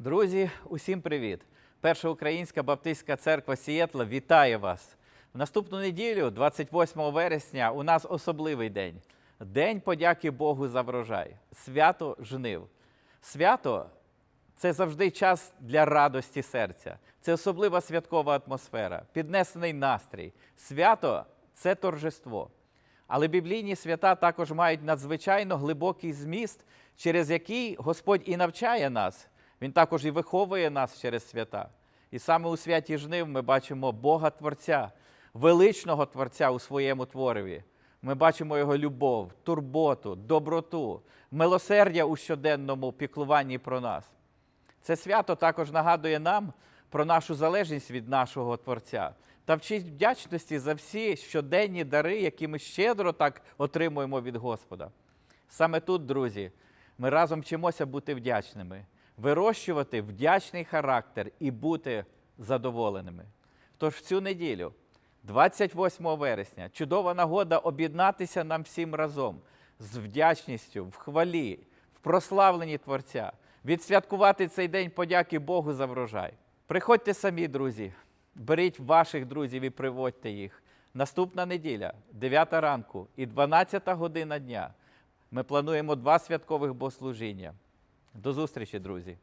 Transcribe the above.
Друзі, усім привіт! Перша українська баптистська церква Сієтла вітає вас. В наступну неділю, 28 вересня, у нас особливий день День подяки Богу за врожай, свято жнив. Свято це завжди час для радості серця. Це особлива святкова атмосфера, піднесений настрій. Свято це торжество. Але біблійні свята також мають надзвичайно глибокий зміст, через який Господь і навчає нас. Він також і виховує нас через свята. І саме у святі жнив ми бачимо Бога Творця, величного Творця у своєму твориві. Ми бачимо його любов, турботу, доброту, милосердя у щоденному піклуванні про нас. Це свято також нагадує нам про нашу залежність від нашого Творця та вчить вдячності за всі щоденні дари, які ми щедро так отримуємо від Господа. Саме тут, друзі, ми разом вчимося бути вдячними, вирощувати вдячний характер і бути задоволеними. Тож в цю неділю, 28 вересня, чудова нагода об'єднатися нам всім разом з вдячністю, в хвалі, в прославленні Творця, відсвяткувати цей день подяки Богу за врожай. Приходьте самі, друзі, беріть ваших друзів і приводьте їх. Наступна неділя, 9 ранку і 12 година дня. Ми плануємо два святкових богослужіння. До зустрічі, друзі!